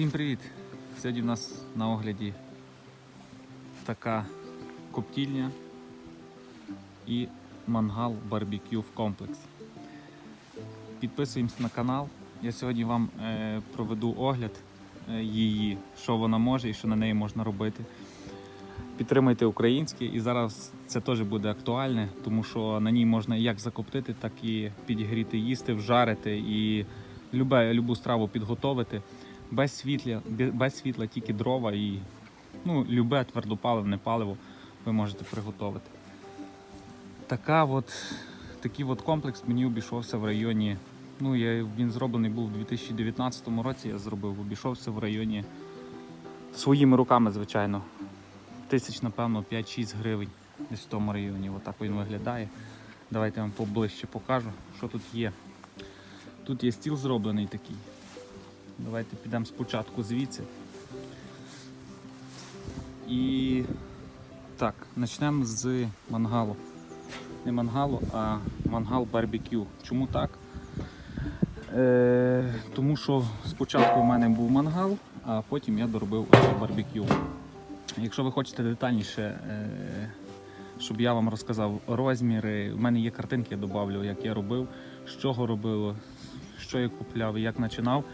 Всім привіт! Сьогодні в нас на огляді така коптільня і мангал барбекю в комплексі. Підписуємось на канал. Я сьогодні вам е, проведу огляд е, її, що вона може і що на неї можна робити. Підтримайте українське і зараз це теж буде актуальне, тому що на ній можна як закоптити, так і підігріти, їсти, вжарити і любе, любу страву підготовити. Без світла, без світла тільки дрова і ну, любе твердопаливне паливо ви можете приготувати. Така от, такий от комплекс мені обійшовся в районі. Ну, я, він зроблений був у 2019 році, я зробив, обійшовся в районі своїми руками, звичайно. Тисяч, напевно, 5-6 гривень десь в тому районі. Отак він виглядає. Давайте я вам поближче покажу, що тут є. Тут є стіл зроблений такий. Давайте підемо спочатку звідси. І так, почнемо з мангалу. Не мангалу, а мангал барбекю. Чому так? Е, тому що спочатку в мене був мангал, а потім я доробив барбекю. Якщо ви хочете детальніше, е, щоб я вам розказав розміри, в мене є картинки, я додавлю, як я робив, з чого робило, що я купляв і як починав.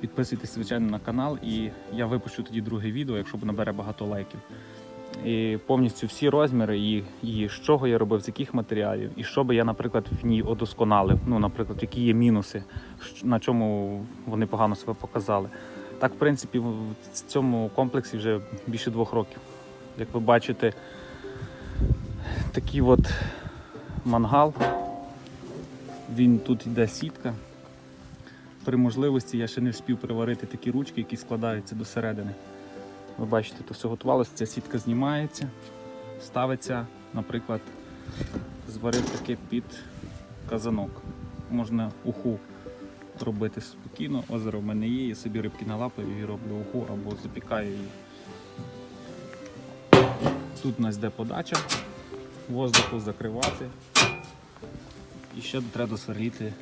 Підписуйтесь, звичайно, на канал, і я випущу тоді друге відео, якщо набере багато лайків. І повністю всі розміри, і, і з чого я робив, з яких матеріалів, і що би я, наприклад, в ній удосконалив. Ну, наприклад, які є мінуси, на чому вони погано себе показали. Так, в принципі, в цьому комплексі вже більше двох років. Як ви бачите, такий от мангал. Він тут йде сітка. При можливості я ще не встиг приварити такі ручки, які складаються до середини. Ви бачите, то все готувалося, ця сітка знімається, ставиться, наприклад, зварив таке під казанок. Можна уху робити спокійно. Озеро в мене є, я собі рибки налапаю і роблю уху або запікаю її. Тут у нас йде подача, воздуху закривати. І ще треба досверліти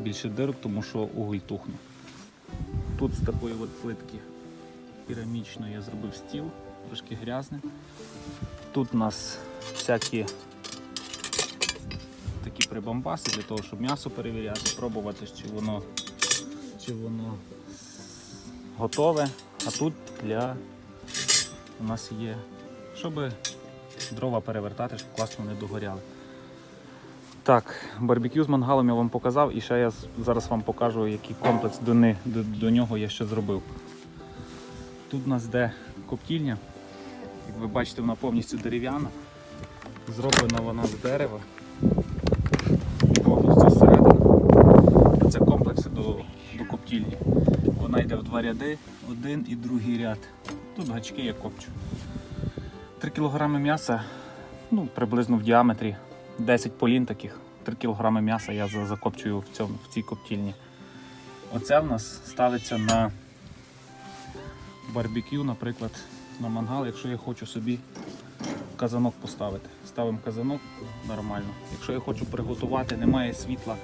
більше дирок, тому що уголь тухне. Тут з такої от плитки керамічної я зробив стіл, трошки грязне. Тут у нас всякі такі прибамбаси для того, щоб м'ясо перевіряти, пробувати, чи воно, чи воно готове. А тут для у нас є, щоб дрова перевертати, щоб класно не догоряли. Так, барбекю з мангалом я вам показав і ще я зараз вам покажу, який комплекс до, ни- до, до нього я ще зробив. Тут у нас йде коптільня. Як ви бачите, вона повністю дерев'яна. Зроблена вона з дерева. Повністю зсередини. Це комплекси до, до коптільні. Вона йде в два ряди, один і другий ряд. Тут гачки я копчу. 3 кг м'яса, ну, приблизно в діаметрі 10 полін таких. 3 кг м'яса я закопчую в, цьому, в цій коптільні. Оце в нас ставиться на барбекю, наприклад, на мангал, якщо я хочу собі казанок поставити. Ставимо казанок нормально. Якщо я хочу приготувати, немає світла,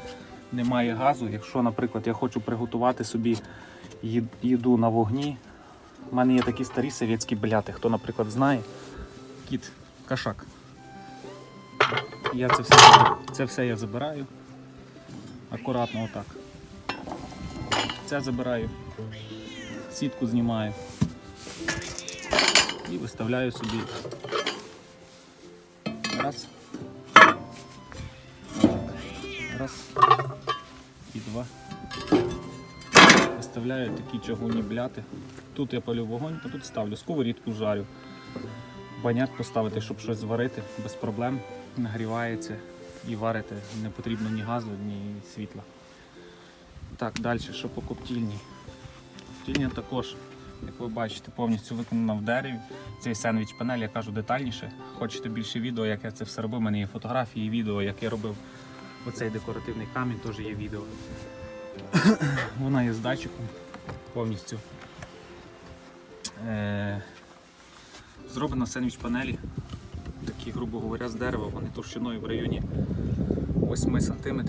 немає газу. Якщо, наприклад, я хочу приготувати собі їду на вогні. У мене є такі старі совєтські бляти, хто, наприклад, знає, кіт, кашак. Я це все, це все я забираю. Акуратно отак. Це забираю, сітку знімаю і виставляю собі. Раз. Раз. І два. Виставляю такі чагунні бляти. Тут я палю вогонь, а тут ставлю сковорідку жарю. Баняк поставити, щоб щось зварити без проблем. Нагрівається і варити. Не потрібно ні газу, ні світла. Так, далі, що по коптільні. Коптільня також, як ви бачите, повністю виконана в дереві. Цей сендвіч панель я кажу детальніше. Хочете більше відео, як я це все робив. У мене є фотографії, відео, як я робив оцей декоративний камінь, теж є відео. Вона є з датчиком повністю. Е- Зроблена сендвіч панелі. Такі, грубо говоря, з дерева, вони товщиною в районі 8 см.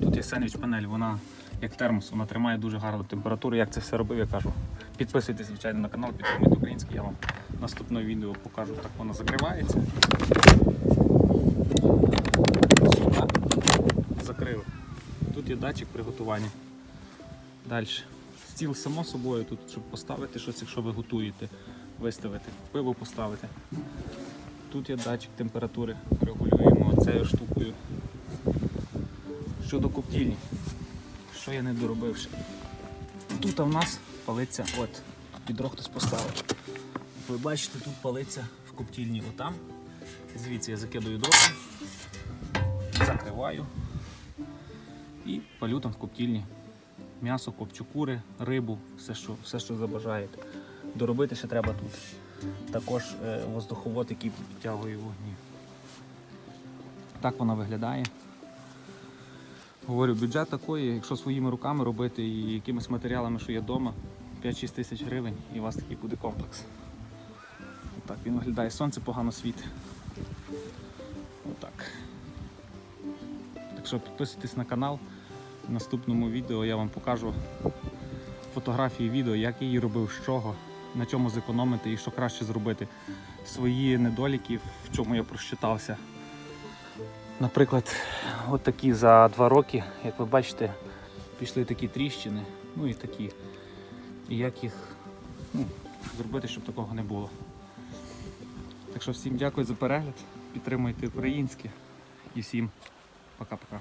Тут є сендвіч панель, вона як термос, вона тримає дуже гарну температуру. Як це все робив, я кажу. Підписуйтесь, звичайно, на канал, підтримуйте український, я вам наступне відео покажу, як вона закривається. Сюди закрили. Тут є датчик приготування. Далі. Стіл само собою тут, щоб поставити щось, якщо ви готуєте, виставити, пиво поставити. Тут є датчик температури, регулюємо цією штукою. Щодо коптільні, що я не доробив ще. Тут в нас палиться, от, відро хтось поставив. Ви бачите, тут палиться в коптільні отам. Звідси я закидаю дрова, закриваю і палю там в коптільні. М'ясо, копчу кури, рибу, все, що, все, що забажаєте. Доробити ще треба тут. Також е, воздуховод, який підтягує вогні. Так вона виглядає. Говорю, бюджет такий, якщо своїми руками робити і якимись матеріалами, що є вдома, 5-6 тисяч гривень і у вас такий буде комплекс. Отак він виглядає. Сонце погано світить. Отак. Так що підписуйтесь на канал. В наступному відео я вам покажу фотографії відео, як я її робив, з чого, на чому зекономити і що краще зробити. Свої недоліки, в чому я просчитався. Наприклад, от такі за два роки, як ви бачите, пішли такі тріщини, ну і такі. І як їх ну, зробити, щоб такого не було. Так що всім дякую за перегляд, підтримуйте українське і всім пока-пока.